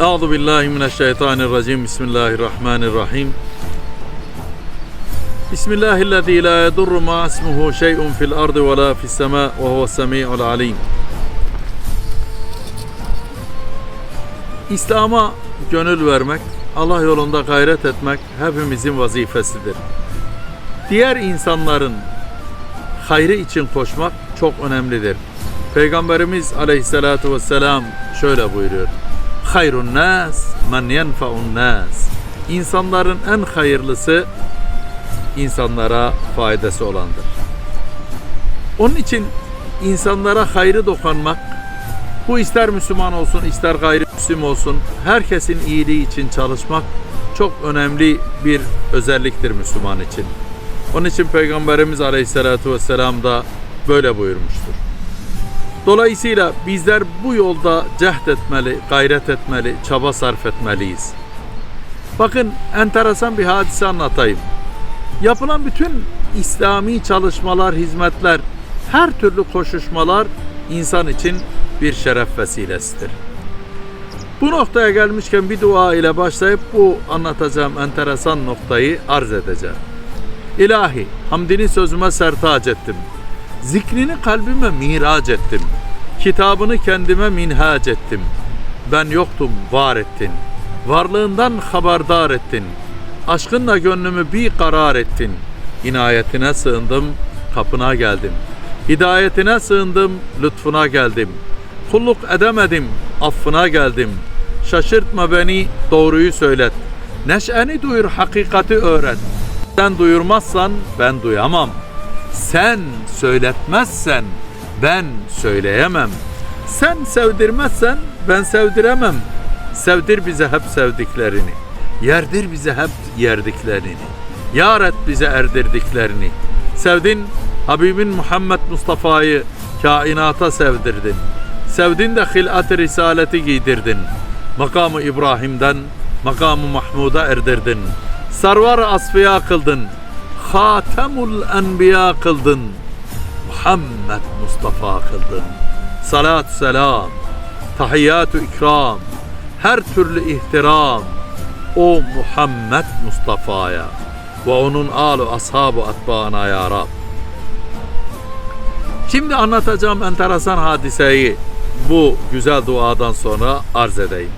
Euzu billahi mineşşeytanirracim. Bismillahirrahmanirrahim. Bismillahillezî la yedurru ma ismuhu şey'un fil ardı ve la fis semâ ve huves semî'ul alîm. İslam'a gönül vermek, Allah yolunda gayret etmek hepimizin vazifesidir. Diğer insanların hayrı için koşmak çok önemlidir. Peygamberimiz aleyhissalatu vesselam şöyle buyuruyor. Hayrun nas men yenfa'un nas. İnsanların en hayırlısı insanlara faydası olandır. Onun için insanlara hayrı dokunmak, bu ister Müslüman olsun, ister gayrimüslim olsun, herkesin iyiliği için çalışmak çok önemli bir özelliktir Müslüman için. Onun için Peygamberimiz Aleyhisselatü Vesselam da böyle buyurmuştur. Dolayısıyla bizler bu yolda cehd etmeli, gayret etmeli, çaba sarf etmeliyiz. Bakın enteresan bir hadise anlatayım. Yapılan bütün İslami çalışmalar, hizmetler, her türlü koşuşmalar insan için bir şeref vesilesidir. Bu noktaya gelmişken bir dua ile başlayıp bu anlatacağım enteresan noktayı arz edeceğim. İlahi, hamdini sözüme sertac ettim. Zikrini kalbime miraç ettim. Kitabını kendime minhac ettim. Ben yoktum, var ettin. Varlığından haberdar ettin. Aşkınla gönlümü bir karar ettin. İnayetine sığındım, kapına geldim. Hidayetine sığındım, lütfuna geldim. Kulluk edemedim, affına geldim. Şaşırtma beni, doğruyu söylet. Neşeni duyur, hakikati öğret. Sen duyurmazsan ben duyamam. Sen söyletmezsen ben söyleyemem. Sen sevdirmezsen ben sevdiremem. Sevdir bize hep sevdiklerini. Yerdir bize hep yerdiklerini. Yar et bize erdirdiklerini. Sevdin Habibin Muhammed Mustafa'yı kainata sevdirdin. Sevdin de hilat-ı risaleti giydirdin. Makamı İbrahim'den makamı Mahmud'a erdirdin. Sarvar asfiya kıldın. Hatemul enbiya kıldın. Muhammed Mustafa kıldın. Salat selam, tahiyyatü ikram, her türlü ihtiram o Muhammed Mustafa'ya ve onun alu ashabu atbağına ya Rab. Şimdi anlatacağım enteresan hadiseyi bu güzel duadan sonra arz edeyim.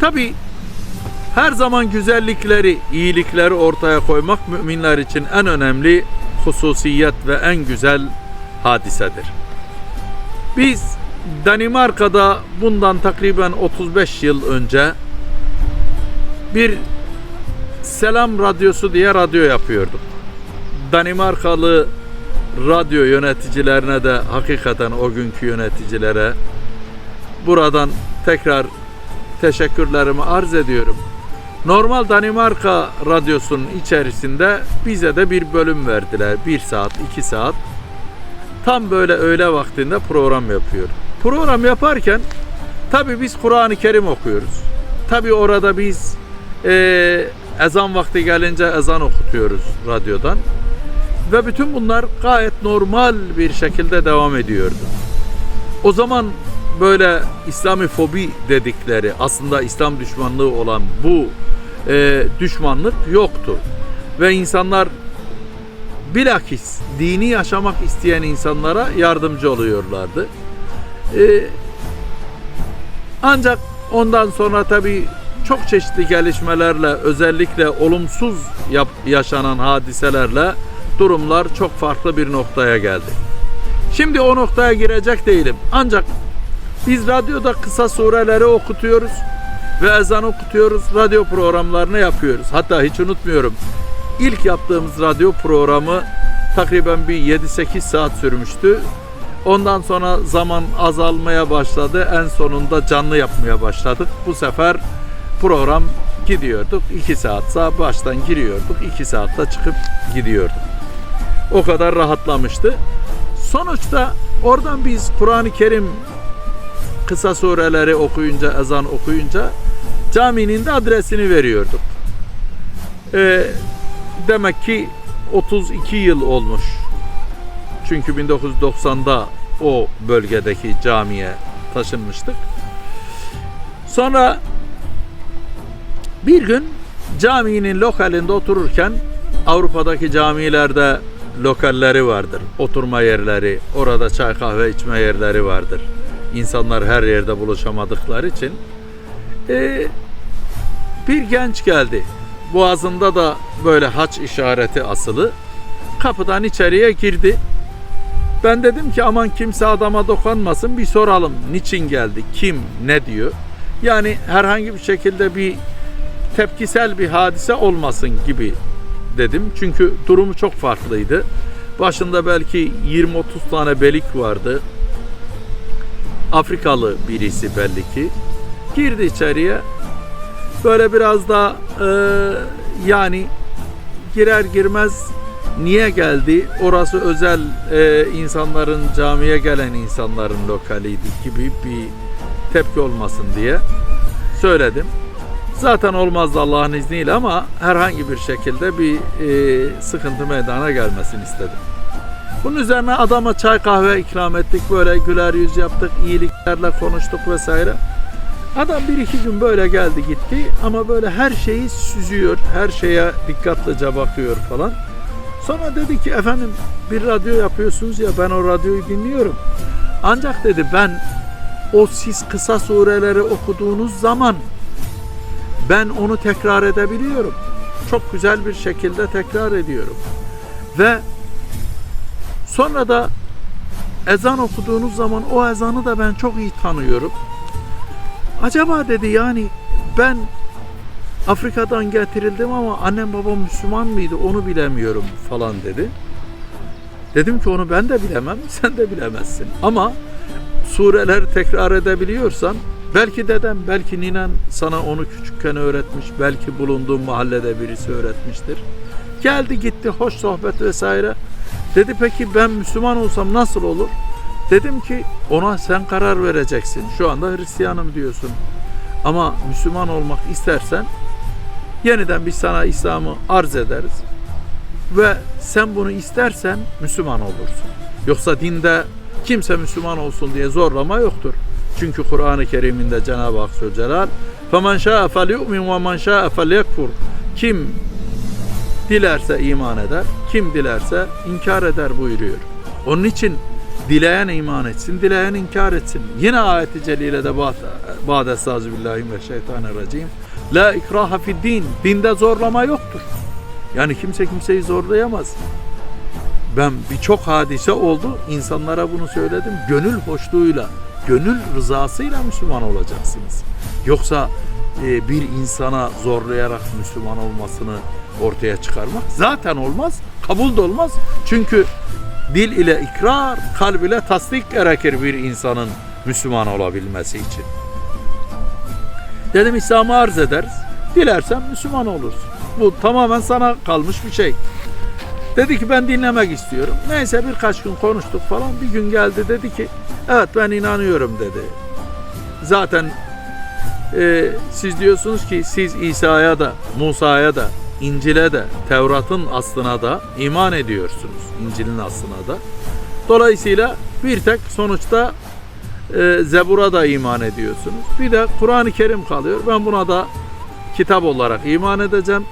Tabi her zaman güzellikleri, iyilikleri ortaya koymak müminler için en önemli hususiyet ve en güzel hadisedir. Biz Danimarka'da bundan takriben 35 yıl önce bir Selam Radyosu diye radyo yapıyorduk. Danimarkalı radyo yöneticilerine de hakikaten o günkü yöneticilere buradan tekrar teşekkürlerimi arz ediyorum. Normal Danimarka radyosunun içerisinde bize de bir bölüm verdiler. Bir saat, iki saat. Tam böyle öğle vaktinde program yapıyor. Program yaparken tabi biz Kur'an-ı Kerim okuyoruz. Tabi orada biz e, ezan vakti gelince ezan okutuyoruz radyodan. Ve bütün bunlar gayet normal bir şekilde devam ediyordu. O zaman böyle İslami fobi dedikleri aslında İslam düşmanlığı olan bu e, düşmanlık yoktu. Ve insanlar bilakis dini yaşamak isteyen insanlara yardımcı oluyorlardı. E, ancak ondan sonra tabii çok çeşitli gelişmelerle özellikle olumsuz yap, yaşanan hadiselerle durumlar çok farklı bir noktaya geldi. Şimdi o noktaya girecek değilim. Ancak biz radyoda kısa sureleri okutuyoruz ve ezan okutuyoruz. Radyo programlarını yapıyoruz. Hatta hiç unutmuyorum. İlk yaptığımız radyo programı takriben bir 7-8 saat sürmüştü. Ondan sonra zaman azalmaya başladı. En sonunda canlı yapmaya başladık. Bu sefer program gidiyorduk. 2 saat sağ baştan giriyorduk. 2 saatte çıkıp gidiyorduk. O kadar rahatlamıştı. Sonuçta oradan biz Kur'an-ı Kerim kısa sureleri okuyunca, ezan okuyunca caminin de adresini veriyorduk. Ee, demek ki 32 yıl olmuş. Çünkü 1990'da o bölgedeki camiye taşınmıştık. Sonra Bir gün caminin lokalinde otururken Avrupa'daki camilerde lokalleri vardır. Oturma yerleri, orada çay kahve içme yerleri vardır. İnsanlar her yerde buluşamadıkları için. Ee, bir genç geldi. Boğazında da böyle haç işareti asılı. Kapıdan içeriye girdi. Ben dedim ki aman kimse adama dokunmasın bir soralım. Niçin geldi? Kim? Ne diyor? Yani herhangi bir şekilde bir tepkisel bir hadise olmasın gibi dedim. Çünkü durumu çok farklıydı. Başında belki 20-30 tane belik vardı. Afrikalı birisi belli ki. Girdi içeriye. Böyle biraz da e, yani girer girmez niye geldi? Orası özel e, insanların camiye gelen insanların lokaliydi gibi bir tepki olmasın diye söyledim. Zaten olmazdı Allah'ın izniyle ama herhangi bir şekilde bir e, sıkıntı meydana gelmesini istedim. Bunun üzerine adama çay kahve ikram ettik. Böyle güler yüz yaptık, iyiliklerle konuştuk vesaire. Adam bir iki gün böyle geldi gitti ama böyle her şeyi süzüyor, her şeye dikkatlice bakıyor falan. Sonra dedi ki efendim bir radyo yapıyorsunuz ya ben o radyoyu dinliyorum. Ancak dedi ben o siz kısa sureleri okuduğunuz zaman ben onu tekrar edebiliyorum. Çok güzel bir şekilde tekrar ediyorum. Ve sonra da ezan okuduğunuz zaman o ezanı da ben çok iyi tanıyorum. Acaba dedi yani ben Afrika'dan getirildim ama annem babam Müslüman mıydı onu bilemiyorum falan dedi. Dedim ki onu ben de bilemem, sen de bilemezsin. Ama sureleri tekrar edebiliyorsan belki dedem, belki ninen sana onu küçükken öğretmiş, belki bulunduğun mahallede birisi öğretmiştir. Geldi gitti, hoş sohbet vesaire. Dedi peki ben Müslüman olsam nasıl olur? Dedim ki ona sen karar vereceksin. Şu anda Hristiyanım diyorsun. Ama Müslüman olmak istersen yeniden biz sana İslam'ı arz ederiz. Ve sen bunu istersen Müslüman olursun. Yoksa dinde kimse Müslüman olsun diye zorlama yoktur. Çünkü Kur'an-ı Kerim'inde Cenab-ı Hak Zülcelal فَمَنْ شَاءَ فَلْيُؤْمِنْ وَمَنْ شَاءَ فَلْيَكْفُرْ Kim dilerse iman eder, kim dilerse inkar eder buyuruyor. Onun için dileyen iman etsin, dileyen inkar etsin. Yine ayeti celilede Ba'de Estağfirullah La ikraha fid din. Dinde zorlama yoktur. Yani kimse kimseyi zorlayamaz. Ben birçok hadise oldu. insanlara bunu söyledim. Gönül hoşluğuyla, gönül rızasıyla Müslüman olacaksınız. Yoksa e, bir insana zorlayarak Müslüman olmasını ortaya çıkarmak zaten olmaz. Kabul de olmaz. Çünkü dil ile ikrar, kalb ile tasdik gerekir bir insanın Müslüman olabilmesi için. Dedim İslam'ı arz ederiz. Dilersen Müslüman olursun. Bu tamamen sana kalmış bir şey. Dedi ki ben dinlemek istiyorum. Neyse birkaç gün konuştuk falan. Bir gün geldi dedi ki evet ben inanıyorum dedi. Zaten e, siz diyorsunuz ki siz İsa'ya da Musa'ya da İncil'e de Tevrat'ın aslına da iman ediyorsunuz. İncil'in aslına da. Dolayısıyla bir tek sonuçta e, Zebur'a da iman ediyorsunuz. Bir de Kur'an-ı Kerim kalıyor. Ben buna da kitap olarak iman edeceğim.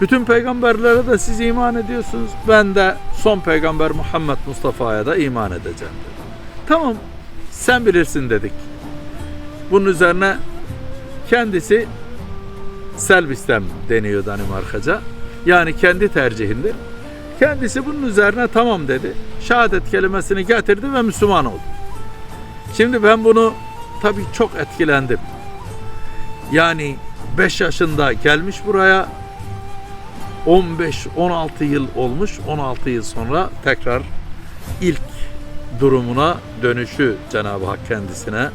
Bütün peygamberlere de siz iman ediyorsunuz. Ben de son peygamber Muhammed Mustafa'ya da iman edeceğim dedi. Tamam sen bilirsin dedik. Bunun üzerine kendisi Selbistem deniyor Danimarkaca. Yani kendi tercihindir. Kendisi bunun üzerine tamam dedi. Şehadet kelimesini getirdi ve Müslüman oldu. Şimdi ben bunu tabii çok etkilendim. Yani 5 yaşında gelmiş buraya 15-16 yıl olmuş. 16 yıl sonra tekrar ilk durumuna dönüşü Cenab-ı Hak kendisine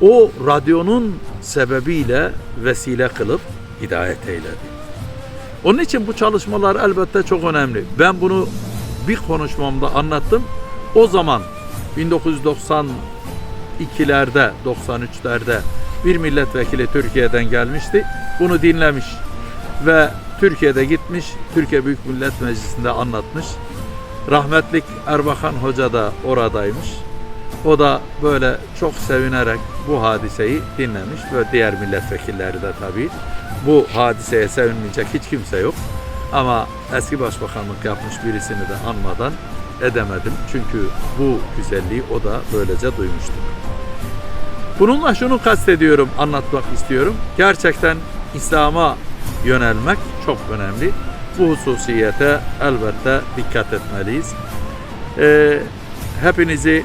o radyonun sebebiyle vesile kılıp hidayet eyledi. Onun için bu çalışmalar elbette çok önemli. Ben bunu bir konuşmamda anlattım. O zaman 1992'lerde, 93'lerde bir milletvekili Türkiye'den gelmişti. Bunu dinlemiş ve Türkiye'de gitmiş, Türkiye Büyük Millet Meclisi'nde anlatmış. Rahmetlik Erbakan Hoca da oradaymış. O da böyle çok sevinerek bu hadiseyi dinlemiş ve diğer milletvekilleri de tabii. Bu hadiseye sevinmeyecek hiç kimse yok. Ama eski başbakanlık yapmış birisini de anmadan edemedim. Çünkü bu güzelliği o da böylece duymuştu. Bununla şunu kastediyorum, anlatmak istiyorum. Gerçekten İslam'a yönelmek çok önemli. Bu hususiyete elbette dikkat etmeliyiz. Ee, hepinizi